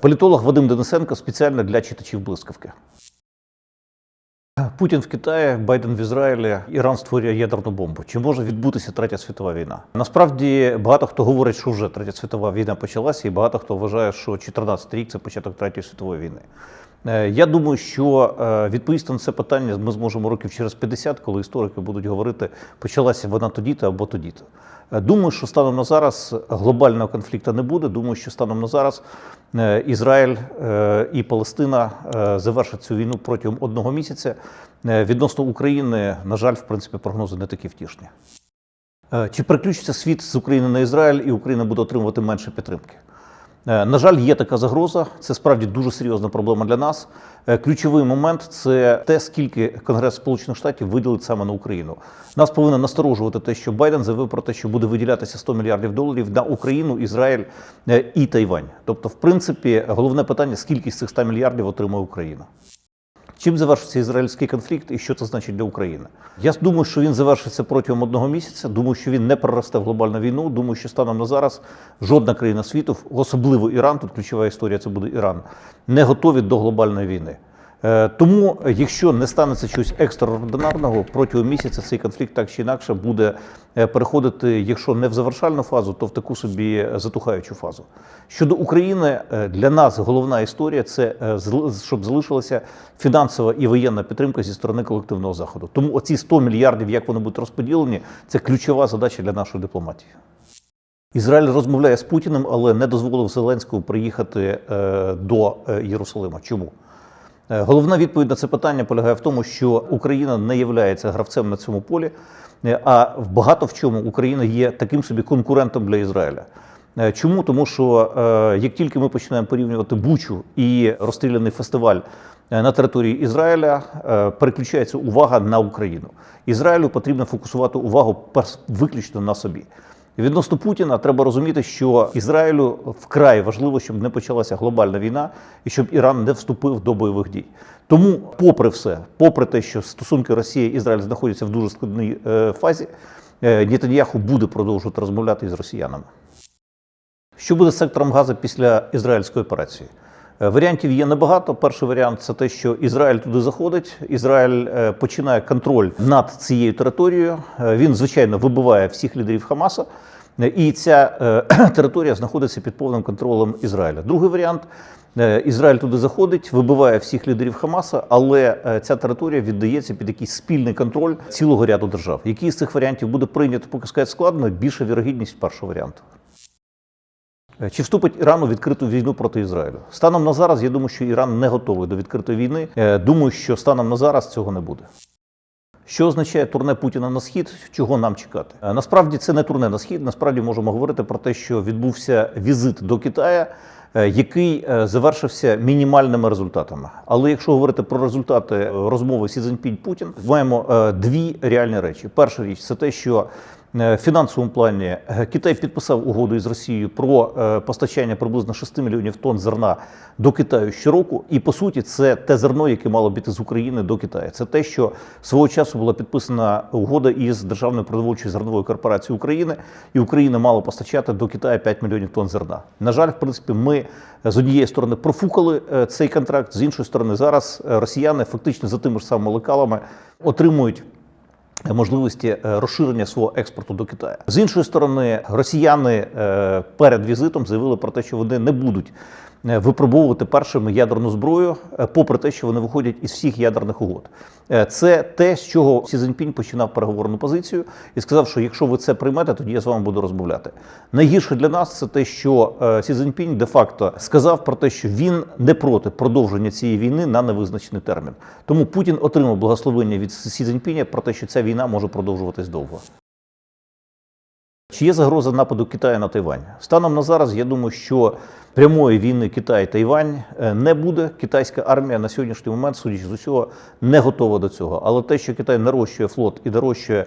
Політолог Вадим Денисенко спеціально для читачів блискавки. Путін в Китаї, Байден в Ізраїлі, Іран створює ядерну бомбу. Чи може відбутися третя світова війна? Насправді багато хто говорить, що вже третя світова війна почалася, і багато хто вважає, що 14 рік це початок третьої світової війни. Е, Я думаю, що е, відповісти на це питання ми зможемо років через 50, коли історики будуть говорити, почалася вона тоді-то або тоді-то. Е, Думаю, що станом на зараз глобального конфлікту не буде. Думаю, що станом на зараз Ізраїль і Палестина завершать цю війну протягом одного місяця. Відносно України, на жаль, в принципі, прогнози не такі втішні. Чи переключиться світ з України на Ізраїль, і Україна буде отримувати менше підтримки? Е, На жаль, є така загроза. Це справді дуже серйозна проблема для нас. Е, Ключовий момент це те, скільки Конгрес Сполучених Штатів виділить саме на Україну. Нас повинно насторожувати те, що Байден заявив про те, що буде виділятися 100 мільярдів доларів на Україну, Ізраїль е, і Тайвань. Тобто, в принципі, головне питання: скільки з цих 100 мільярдів отримує Україна. Чим завершиться ізраїльський конфлікт і що це значить для України? Я думаю, що він завершиться протягом одного місяця. Думаю, що він не переросте в глобальну війну. Думаю, що станом на зараз жодна країна світу, особливо Іран, тут ключова історія це буде Іран, не готові до глобальної війни. Е, Тому, якщо не станеться щось екстраординарного, протягом місяця цей конфлікт так чи інакше буде е, переходити, якщо не в завершальну фазу, то в таку собі затухаючу фазу. Щодо України, е, для нас головна історія це щоб залишилася фінансова і воєнна підтримка зі сторони колективного заходу. Тому оці 100 мільярдів, як вони будуть розподілені, це ключова задача для нашої дипломатії. Ізраїль розмовляє з Путіним, але не дозволив Зеленському приїхати до Єрусалима. Чому? Е, Головна відповідь на це питання полягає в тому, що Україна не є гравцем на цьому полі, е, а в багато в чому Україна є таким собі конкурентом для Ізраїля. Е, Чому? Тому що як тільки ми починаємо порівнювати Бучу і розстріляний фестиваль на території Ізраїля, переключається увага на Україну. Ізраїлю потрібно фокусувати увагу виключно на собі. Відносно Путіна треба розуміти, що Ізраїлю вкрай важливо, щоб не почалася глобальна війна і щоб Іран не вступив до бойових дій. Тому, попри все, попри те, що стосунки Росії і Ізраїль знаходяться в дуже складній е, фазі, е, Нетаньяху буде продовжувати розмовляти із росіянами. Що буде з сектором газу після ізраїльської операції? Е, Варіантів є небагато. Перший варіант це те, що Ізраїль туди заходить. Ізраїль е, починає контроль над цією територією. Е, Він, звичайно, вибиває всіх лідерів Хамаса. І ця територія знаходиться під повним контролем Ізраїля. Другий варіант Ізраїль туди заходить, вибиває всіх лідерів Хамаса, але ця територія віддається під якийсь спільний контроль цілого ряду держав. Який з цих варіантів буде прийнято, поки сказати складно, більша вірогідність першого варіанту. Е, Чи вступить Іран у відкриту війну проти Ізраїлю? Станом на зараз, я думаю, що Іран не готовий до відкритої війни. Е, Думаю, що станом на зараз цього не буде. Що означає турне Путіна на схід? Чого нам чекати? Е, Насправді це не турне на схід. Насправді можемо говорити про те, що відбувся візит до Китая, який завершився мінімальними результатами. Але якщо говорити про результати розмови Сі Цзіньпінь Путін, маємо дві реальні речі. Перша річ це те, що в фінансовому плані е, Китай підписав угоду із Росією про е, постачання приблизно 6 мільйонів тонн зерна до Китаю щороку. І по суті, це те зерно, яке мало бути з України до Китаю. Це те, що свого часу була підписана угода із Державною продовольчою зерновою корпорацією України, і Україна мала постачати до Китаю 5 мільйонів тонн зерна. На жаль, в принципі, ми з однієї сторони профукали е, цей контракт, з іншої сторони, зараз е, росіяни фактично за тими ж самими лекалами отримують можливості е, розширення свого експорту до Китаю. З іншої сторони, росіяни е, перед візитом заявили про те, що вони не будуть е, випробовувати першими ядерну зброю, е, попри те, що вони виходять із всіх ядерних угод. Е, Це те, з чого Сі Цзіньпінь починав переговорну позицію і сказав, що якщо ви це приймете, тоді я з вами буду розмовляти. Найгірше для нас це те, що е, Сі Цзіньпінь де-факто сказав про те, що він не проти продовження цієї війни на невизначений термін. Тому Путін отримав благословення від Сі Цзіньпіня про те, що ця війна може продовжуватись довго. Чи є загроза нападу Китаю на Тайвань? Станом на зараз, я думаю, що прямої війни Китай-Тайвань е, не буде. Китайська армія на сьогоднішній момент, судячи з усього, не готова до цього. Але те, що Китай нарощує флот і нарощує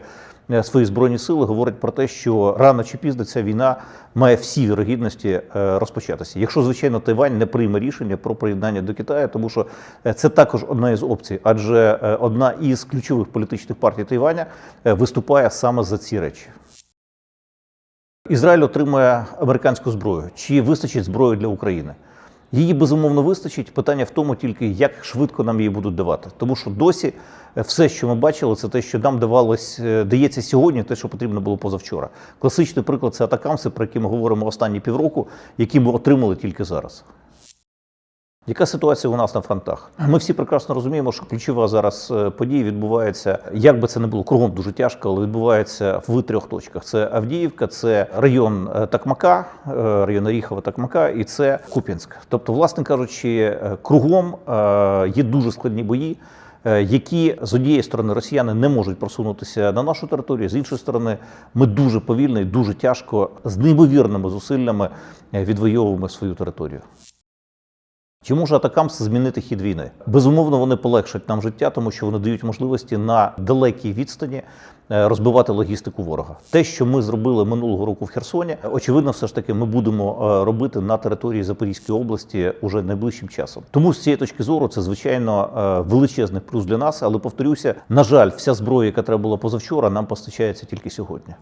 е, свої збройні сили, говорить про те, що рано чи пізно ця війна має всі вірогідності е, розпочатися. Якщо, звичайно, Тайвань не прийме рішення про приєднання до Китаю, тому що це також одна із опцій, адже одна із ключових політичних партій Тайваня виступає саме за ці речі. Ізраїль отримує американську зброю. Чи вистачить зброї для України? Її безумовно вистачить. Питання в тому тільки, як швидко нам її будуть давати. Тому що досі е, все, що ми бачили, це те, що нам давалось, е, дається сьогодні, те, що потрібно було позавчора. Класичний приклад це атакамси, про які ми говоримо останні півроку, які ми отримали тільки зараз. Яка ситуація у нас на фронтах? Ми всі прекрасно розуміємо, що ключова зараз е, подія відбувається, як би це не було кругом дуже тяжко, але відбувається в трьох точках: це Авдіївка, це район е, Такмака, е, район Оріхова, Такмака, і це Куп'янськ. Тобто, власне кажучи, кругом є дуже складні бої. Які з однієї сторони росіяни не можуть просунутися на нашу територію, з іншої сторони, ми дуже повільно і дуже тяжко з неймовірними зусиллями відвоюємо свою територію. Чи може атакамс змінити хід війни? Безумовно, вони полегшать нам життя, тому що вони дають можливості на далекій відстані е, розбивати логістику ворога. Те, що ми зробили минулого року в Херсоні, очевидно, все ж таки ми будемо е, робити на території Запорізької області уже найближчим часом. Тому з цієї точки зору це звичайно е, величезний плюс для нас. Але повторюся, на жаль, вся зброя, яка треба була позавчора, нам постачається тільки сьогодні.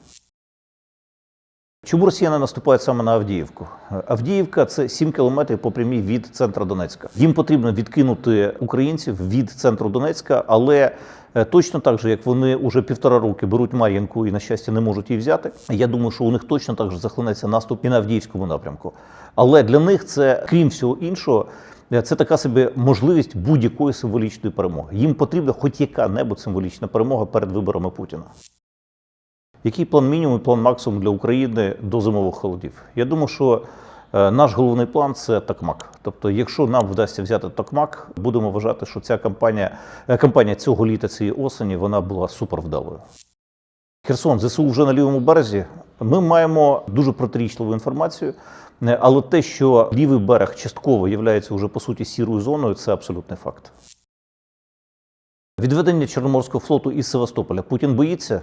Чому росіяни наступають саме на Авдіївку? Авдіївка це 7 кілометрів по прямій від центру Донецька. Їм потрібно відкинути українців від центру Донецька, але е, точно так же, як вони уже півтора роки беруть Мар'їнку і, на щастя, не можуть її взяти. Я думаю, що у них точно так же захлинеться наступ і на Авдіївському напрямку. Але для них це, крім всього іншого. е, Це така собі можливість будь-якої символічної перемоги. Їм потрібна хоч яка-небудь символічна перемога перед виборами Путіна. Який план мінімум і план максимум для України до зимових холодів? Я думаю, що е, наш головний план це Токмак. Тобто, якщо нам вдасться взяти Токмак, будемо вважати, що ця кампанія, е, кампанія цього літа, цієї осені, вона була супервдалою. Херсон, ЗСУ вже на лівому березі. Ми маємо дуже протирічливу інформацію, е, але те, що лівий берег частково є вже по суті сірою зоною, це абсолютний факт. Відведення Чорноморського флоту із Севастополя Путін боїться.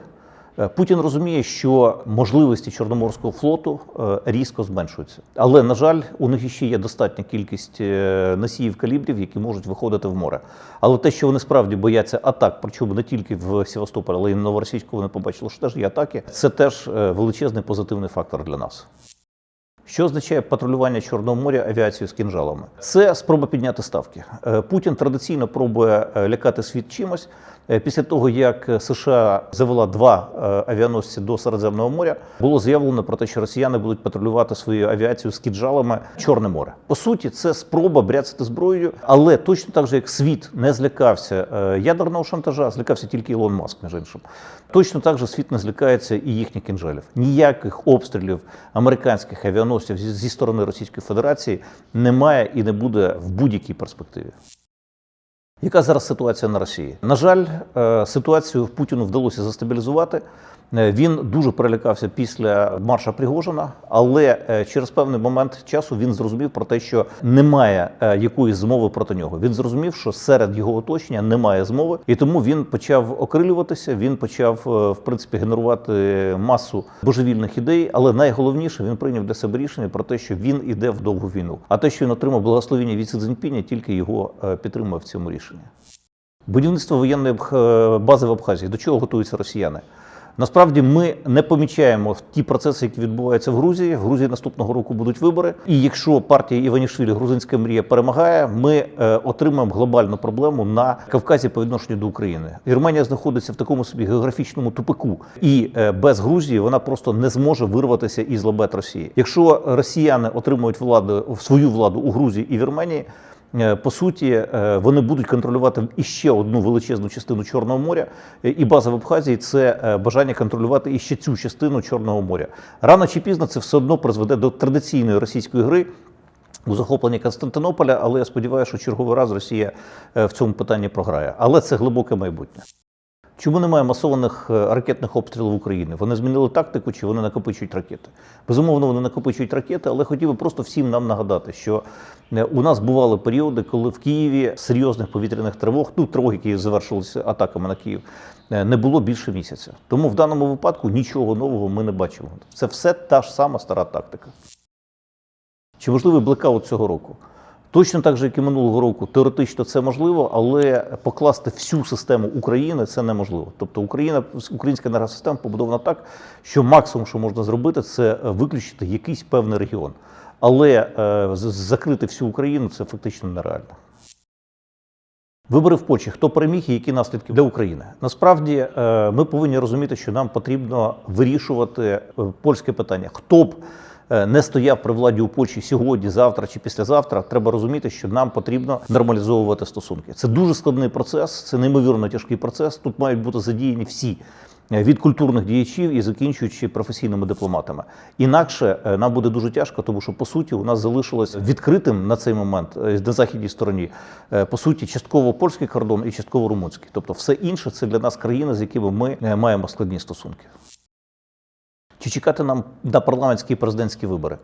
Е, Путін розуміє, що можливості Чорноморського флоту е, різко зменшуються. Але, на жаль, у них ще є достатня кількість е, носіїв калібрів, які можуть виходити в море. Але те, що вони справді бояться атак, причому не тільки в Севастополь, але й Новоросійську вони побачили, що теж є атаки. Це теж величезний позитивний фактор для нас. Що означає патрулювання Чорного моря авіацією з кінжалами? Це спроба підняти ставки. Путін традиційно пробує лякати світ чимось. Е, Після того, як США завела два е, авіаносці до Середземного моря, було заявлено про те, що росіяни будуть патрулювати свою авіацію з кінжалами Чорне море. По суті, це спроба бряцати зброєю, але точно так же, як світ не злякався е, ядерного шантажа, злякався тільки Ілон Маск, між іншим. Точно так же світ не злякається і їхніх кінжалів. Ніяких обстрілів американських авіаносців зі сторони Російської Федерації немає і не буде в будь-якій перспективі. Яка зараз ситуація на Росії? На жаль, е, ситуацію Путіну вдалося застабілізувати. Е, Він дуже перелякався після марша Пригожина, але е, через певний момент часу він зрозумів про те, що немає е, якоїсь змови проти нього. Він зрозумів, що серед його оточення немає змови, і тому він почав окрилюватися. Він почав в принципі генерувати масу божевільних ідей. Але найголовніше він прийняв для себе рішення про те, що він іде в довгу війну. А те, що він отримав благословення від Сі тільки його підтримує в цьому рішенні. Будівництво воєнної бази в Абхазії. До чого готуються росіяни? Насправді ми не помічаємо ті процеси, які відбуваються в Грузії. В Грузії наступного року будуть вибори. І якщо партія Іванішвілі Грузинська мрія перемагає, ми е, отримаємо глобальну проблему на Кавказі по відношенню до України. Вірменія знаходиться в такому собі географічному тупику, і е, без Грузії вона просто не зможе вирватися із лабет Росії. Якщо росіяни отримують владу свою владу у Грузії і Вірменії. Е, По суті, е, вони будуть контролювати іще одну величезну частину Чорного моря, Е, і база в Абхазії це бажання контролювати іще цю частину Чорного моря. Рано чи пізно це все одно призведе до традиційної російської гри. У захопленні Константинополя, але я сподіваюся, що черговий раз Росія в цьому питанні програє. Але це глибоке майбутнє. Чому немає масованих е, ракетних обстрілів України? Вони змінили тактику чи вони накопичують ракети? Безумовно, вони накопичують ракети, але хотів би просто всім нам нагадати, що е, у нас бували періоди, коли в Києві серйозних повітряних тривог, ну тривог, які завершилися атаками на Київ, е, не було більше місяця. Тому в даному випадку нічого нового ми не бачимо. Це все та ж сама стара тактика. Чи можливий блекаут цього року? Точно так же, як і минулого року, теоретично це можливо, але покласти всю систему України це неможливо. Тобто Україна, українська енергосистема побудована так, що максимум, що можна зробити, це виключити якийсь певний регіон. Але е, закрити всю Україну це фактично нереально. Вибори в Польщі. Хто переміг і які наслідки для України? Насправді е, ми повинні розуміти, що нам потрібно вирішувати е, польське питання. Хто б не стояв при владі у Польщі сьогодні, завтра чи післязавтра, треба розуміти, що нам потрібно нормалізовувати стосунки. Це дуже складний процес, це неймовірно тяжкий процес. Тут мають бути задіяні всі. е, Від культурних діячів і закінчуючи професійними дипломатами, інакше е, нам буде дуже тяжко, тому що по суті у нас залишилось відкритим на цей момент е, на західній стороні е, по суті частково польський кордон і частково румунський. Тобто, все інше це для нас країни, з якими ми е, маємо складні стосунки. Чи чекати нам на парламентські і президентські вибори?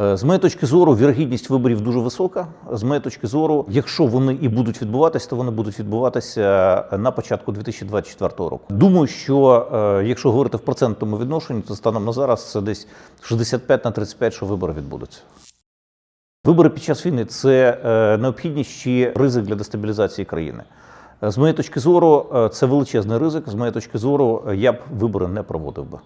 Е, З моєї точки зору, вірогідність виборів дуже висока. З моєї точки зору, якщо вони і будуть відбуватися, то вони будуть відбуватися на початку 2024 року. Думаю, що е, якщо говорити в процентному відношенні, то станом на зараз це десь 65 на 35, що вибори відбудуться. Вибори під час війни це е, необхідність чи ризик для дестабілізації країни. Е, З моєї точки зору, е, це величезний ризик. З моєї точки зору, е, я б вибори не проводив би.